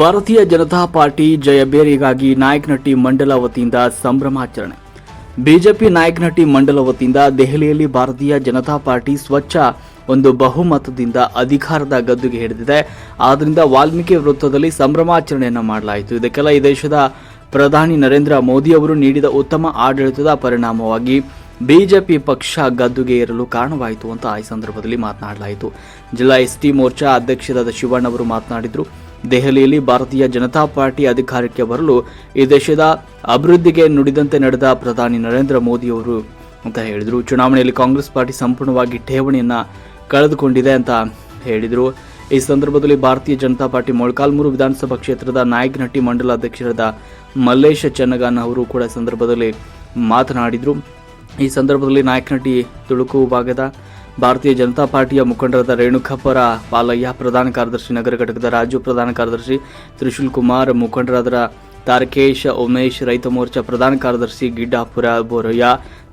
ಭಾರತೀಯ ಜನತಾ ಪಾರ್ಟಿ ಜಯಬೇರಿಗಾಗಿ ನಾಯಕನಹಟ್ಟಿ ಮಂಡಲ ವತಿಯಿಂದ ಸಂಭ್ರಮಾಚರಣೆ. ಬಿಜೆಪಿ ನಾಯಕನಹಟ್ಟಿ ಮಂಡಲ ವತಿಯಿಂದ ದೆಹಲಿಯಲ್ಲಿ ಭಾರತೀಯ ಜನತಾ ಪಾರ್ಟಿ ಸ್ವಚ್ಛ ಒಂದು ಬಹುಮತದಿಂದ ಅಧಿಕಾರದ ಗದ್ದುಗೆ ಹಿಡಿದಿದೆ. ಆದ್ದರಿಂದ ವಾಲ್ಮೀಕಿ ವೃತ್ತದಲ್ಲಿ ಸಂಭ್ರಮಾಚರಣೆಯನ್ನು ಮಾಡಲಾಯಿತು. ಇದಕ್ಕೆಲ್ಲ ಈ ದೇಶದ ಪ್ರಧಾನಿ ನರೇಂದ್ರ ಮೋದಿ ಅವರು ನೀಡಿದ ಉತ್ತಮ ಆಡಳಿತದ ಪರಿಣಾಮವಾಗಿ ಬಿಜೆಪಿ ಪಕ್ಷ ಗದ್ದುಗೆ ಏರಲು ಕಾರಣವಾಯಿತು ಅಂತ ಈ ಸಂದರ್ಭದಲ್ಲಿ ಮಾತನಾಡಲಾಯಿತು. ಜಿಲ್ಲಾ ಎಸ್ಟಿ ಮೋರ್ಚಾ ಅಧ್ಯಕ್ಷರಾದ ಶಿವಣ್ಣ ಅವರು ಮಾತನಾಡಿದರು. ದೆಹಲಿಯಲ್ಲಿ ಭಾರತೀಯ ಜನತಾ ಪಾರ್ಟಿ ಅಧಿಕಾರಕ್ಕೆ ಬರಲು ಈ ದೇಶದ ಅಭಿವೃದ್ಧಿಗೆ ನುಡಿದಂತೆ ನಡೆದ ಪ್ರಧಾನಿ ನರೇಂದ್ರ ಮೋದಿ ಅವರು ಅಂತ ಹೇಳಿದರು. ಚುನಾವಣೆಯಲ್ಲಿ ಕಾಂಗ್ರೆಸ್ ಪಾರ್ಟಿ ಸಂಪೂರ್ಣವಾಗಿ ಠೇವಣಿಯನ್ನು ಕಳೆದುಕೊಂಡಿದೆ ಅಂತ ಹೇಳಿದರು. ಈ ಸಂದರ್ಭದಲ್ಲಿ ಭಾರತೀಯ ಜನತಾ ಪಾರ್ಟಿ ಮೊಳಕಾಲ್ಮೂರು ವಿಧಾನಸಭಾ ಕ್ಷೇತ್ರದ ನಾಯಕನಟ್ಟಿ ಮಂಡಲ ಅಧ್ಯಕ್ಷರಾದ ಮಲ್ಲೇಶ ಚನ್ನಗಾನ್ ಅವರು ಕೂಡ ಸಂದರ್ಭದಲ್ಲಿ ಮಾತನಾಡಿದರು. ಈ ಸಂದರ್ಭದಲ್ಲಿ ನಾಯಕನಟ್ಟಿ ತುಳುಕು ಭಾಗದ ಭಾರತೀಯ ಜನತಾ ಪಾರ್ಟಿಯ ಮುಖಂಡರಾದ ರೇಣುಕಪ್ಪರ ಪಾಲಯ್ಯ, ಪ್ರಧಾನ ಕಾರ್ಯದರ್ಶಿ, ನಗರ ಘಟಕದ ರಾಜು ಪ್ರಧಾನ ಕಾರ್ಯದರ್ಶಿ ತ್ರಿಶೂಲ್ ಕುಮಾರ್, ಮುಖಂಡರಾದ ತಾರಕೇಶ್ ಉಮೇಶ್, ರೈತ ಮೋರ್ಚಾ ಪ್ರಧಾನ ಕಾರ್ಯದರ್ಶಿ ಗಿಡ್ಡಾಪುರ ಬೋರಯ್ಯ,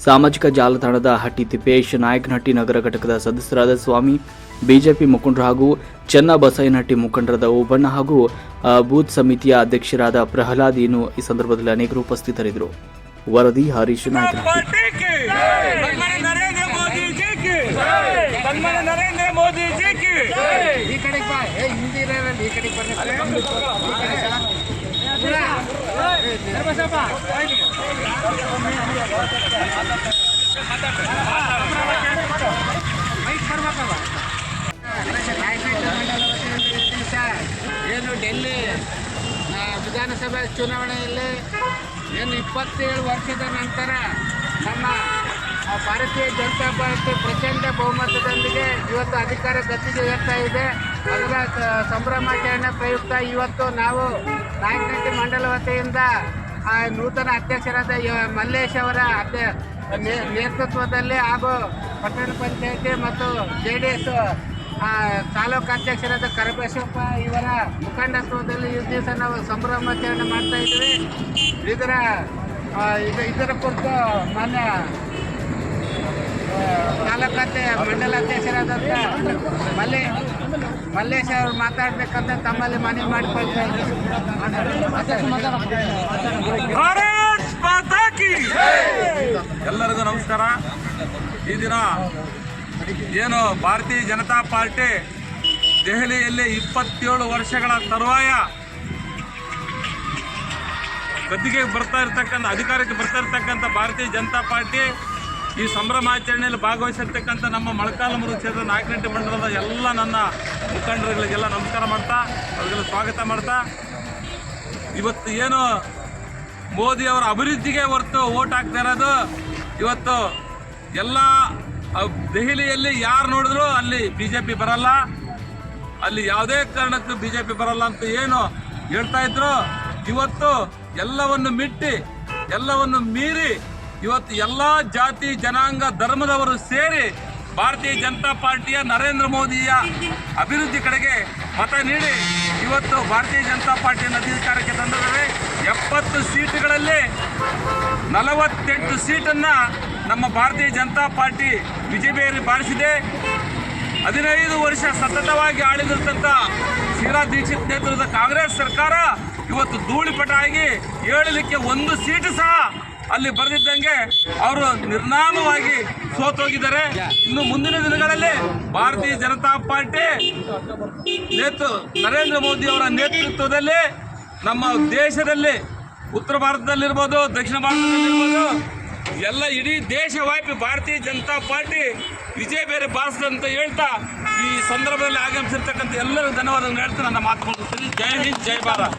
ಸಾಮಾಜಿಕ ಜಾಲತಾಣದ ಹಟ್ಟಿ ತಿಪ್ಪೇಶ್ ನಾಯಕನಹಟ್ಟಿ ನಗರ ಘಟಕದ ಸದಸ್ಯರಾದ ಸ್ವಾಮಿ, ಬಿಜೆಪಿ ಮುಖಂಡರು ಹಾಗೂ ಚೆನ್ನ ಬಸಯ್ಯನಹಟ್ಟಿ ಮುಖಂಡರಾದ ಓಬಣ್ಣ ಹಾಗೂ ಬೂತ್ ಸಮಿತಿಯ ಅಧ್ಯಕ್ಷರಾದ ಪ್ರಹ್ಲಾದ್ ಈ ಸಂದರ್ಭದಲ್ಲಿ ಅನೇಕರು ಉಪಸ್ಥಿತರಿದ್ದರು. ವರದಿ ಹರೀಶ್ ನಾಯಕನಹಟ್ಟಿ. ಸನ್ಮಾನ್ಯ ನರೇಂದ್ರ ಮೋದಿ ಜಿ ಕಿ. ಈ ಕಡೆಗೆ ಬಾ. ಏ ಹಿಂದಿ ಈ ಕಡೆಗೆ ಬನ್ನಿ ಮೈಕ್ ಬರ್ಬೇಕಲ್ಲ ಏನು ಡೆಲ್ಲಿ ವಿಧಾನಸಭೆ ಚುನಾವಣೆಯಲ್ಲಿ ಏನು ಇಪ್ಪತ್ತೇಳು ವರ್ಷದ ನಂತರ ನಮ್ಮ ಭಾರತೀಯ ಜನತಾ ಪಾರ್ಟಿ ಪ್ರಚಂಡ ಬಹುಮತದೊಂದಿಗೆ ಇವತ್ತು ಅಧಿಕಾರ ಗದ್ದಿಗೆ ಏರ್ತಾ ಇದೆ. ಅದರ ಸಂಭ್ರಮಾಚರಣೆ ಪ್ರಯುಕ್ತ ಇವತ್ತು ನಾವು ನಾಯಕನಹಟ್ಟಿ ಮಂಡಲ ವತಿಯಿಂದ ನೂತನ ಅಧ್ಯಕ್ಷರಾದ ಮಲ್ಲೇಶ್ ಅವರ ಅಧ್ಯ ನೇತೃತ್ವದಲ್ಲಿ ಹಾಗೂ ಪಟ್ಟಣ ಪಂಚಾಯತಿ ಮತ್ತು ಜೆ ಡಿ ಎಸ್ ತಾಲೂಕು ಅಧ್ಯಕ್ಷರಾದ ಕರಬಸಪ್ಪ ಇವರ ಮುಖಂಡತ್ವದಲ್ಲಿ ಈ ದಿವಸ ನಾವು ಸಂಭ್ರಮಾಚರಣೆ ಮಾಡ್ತಾ ಇದ್ದೀವಿ. ಇದರ ಇದರ ಕುರಿತು ಮಾನ್ಯ ತಾಲೂಕಾಧ್ಯ ಮಂಡಲ ಅಧ್ಯಕ್ಷರಾದಂಥ ಮಲ್ಲೆ ಮಲ್ಲೇಶ್ ಅವರು ಮಾತಾಡಬೇಕಂತ ತಮ್ಮಲ್ಲಿ ಮನವಿ ಮಾಡಿಕೊಳ್ತಾ ಎಲ್ಲರಿಗೂ ನಮಸ್ಕಾರ. ಈ ದಿನ ಏನು ಭಾರತೀಯ ಜನತಾ ಪಾರ್ಟಿ ದೆಹಲಿಯಲ್ಲಿ ಇಪ್ಪತ್ತೇಳು ವರ್ಷಗಳ ತರುವಾಯ ಗದ್ದಿಗೆ ಬರ್ತಾ ಇರ್ತಕ್ಕಂಥ, ಅಧಿಕಾರಕ್ಕೆ ಬರ್ತಾ ಇರ್ತಕ್ಕಂಥ ಭಾರತೀಯ ಜನತಾ ಪಾರ್ಟಿ ಈ ಸಂಭ್ರಮಾಚರಣೆಯಲ್ಲಿ ಭಾಗವಹಿಸಿರ್ತಕ್ಕಂಥ ನಮ್ಮ ಮೊಳಕಾಲಮುರು ಕ್ಷೇತ್ರದ ನಾಯಕನಟ್ಟಿ ಮಂಡಲದ ಎಲ್ಲ ನನ್ನ ಮುಖಂಡರುಗಳಿಗೆಲ್ಲ ನಮಸ್ಕಾರ ಮಾಡ್ತಾ, ಅವರಿಗೆಲ್ಲ ಸ್ವಾಗತ ಮಾಡ್ತಾ. ಇವತ್ತು ಏನು ಮೋದಿ ಅವರ ಅಭಿವೃದ್ಧಿಗೆ ಹೊರತು ಓಟ್ ಹಾಕ್ತಾ ಇರೋದು, ಇವತ್ತು ಎಲ್ಲ ದೆಹಲಿಯಲ್ಲಿ ಯಾರು ನೋಡಿದ್ರು ಅಲ್ಲಿ ಬಿ ಜೆ ಪಿ ಬರಲ್ಲ. ಅಲ್ಲಿ ಯಾವುದೇ ಕಾರಣಕ್ಕೂ ಬಿ ಜೆ ಪಿ ಬರಲ್ಲ ಅಂತ ಏನು ಹೇಳ್ತಾ ಇದ್ರು. ಇವತ್ತು ಎಲ್ಲವನ್ನು ಮಿಟ್ಟಿ, ಎಲ್ಲವನ್ನು ಮೀರಿ ಇವತ್ತು ಎಲ್ಲ ಜಾತಿ, ಜನಾಂಗ, ಧರ್ಮದವರು ಸೇರಿ ಭಾರತೀಯ ಜನತಾ ಪಾರ್ಟಿಯ ನರೇಂದ್ರ ಮೋದಿಯ ಅಭಿವೃದ್ಧಿ ಕಡೆಗೆ ಮತ ನೀಡಿ ಇವತ್ತು ಭಾರತೀಯ ಜನತಾ ಪಾರ್ಟಿಯನ್ನು ಅಧಿಕಾರಕ್ಕೆ ತಂದಿದ್ದಾರೆ ಎಪ್ಪತ್ತು ಸೀಟುಗಳಲ್ಲಿ ನಲವತ್ತೆಂಟು ಸೀಟನ್ನು ನಮ್ಮ ಭಾರತೀಯ ಜನತಾ ಪಾರ್ಟಿ ವಿಜಯಬೇರಿ ಬಾರಿಸಿದೆ. ಹದಿನೈದು ವರ್ಷ ಸತತವಾಗಿ ಆಳಿದಿರ್ತಂಥ ಶೀಲಾ ದೀಕ್ಷಿತ್ ನೇತೃತ್ವದ ಕಾಂಗ್ರೆಸ್ ಸರ್ಕಾರ ಇವತ್ತು ಧೂಳಿಪಟ ಆಗಿ ಏಳಲಿಕ್ಕೆ ಒಂದು ಸೀಟು ಸಹ ಅಲ್ಲಿ ಬರೆದಿದ್ದಂಗೆ ಅವರು ನಿರ್ನಾಮವಾಗಿ ಸೋತೋಗಿದ್ದಾರೆ. ಇನ್ನು ಮುಂದಿನ ದಿನಗಳಲ್ಲಿ ಭಾರತೀಯ ಜನತಾ ಪಾರ್ಟಿ ನೇತೃ ನರೇಂದ್ರ ಮೋದಿ ಅವರ ನೇತೃತ್ವದಲ್ಲಿ ನಮ್ಮ ದೇಶದಲ್ಲಿ ಉತ್ತರ ಭಾರತದಲ್ಲಿರ್ಬೋದು ದಕ್ಷಿಣ ಭಾರತದಲ್ಲಿರ್ಬೋದು ಎಲ್ಲ ಇಡೀ ದೇಶವ್ಯಾಪಿ ಭಾರತೀಯ ಜನತಾ ಪಾರ್ಟಿ ವಿಜಯ ಬೇರೆ ಅಂತ ಹೇಳ್ತಾ ಈ ಸಂದರ್ಭದಲ್ಲಿ ಆಗಮಿಸಿರ್ತಕ್ಕಂಥ ಎಲ್ಲರಿಗೂ ಧನ್ಯವಾದಗಳನ್ನು ಹೇಳ್ತಾ ನನ್ನ ಮಾತು ಜೈ ಹಿಂದ್ ಜೈ ಭಾರತ್.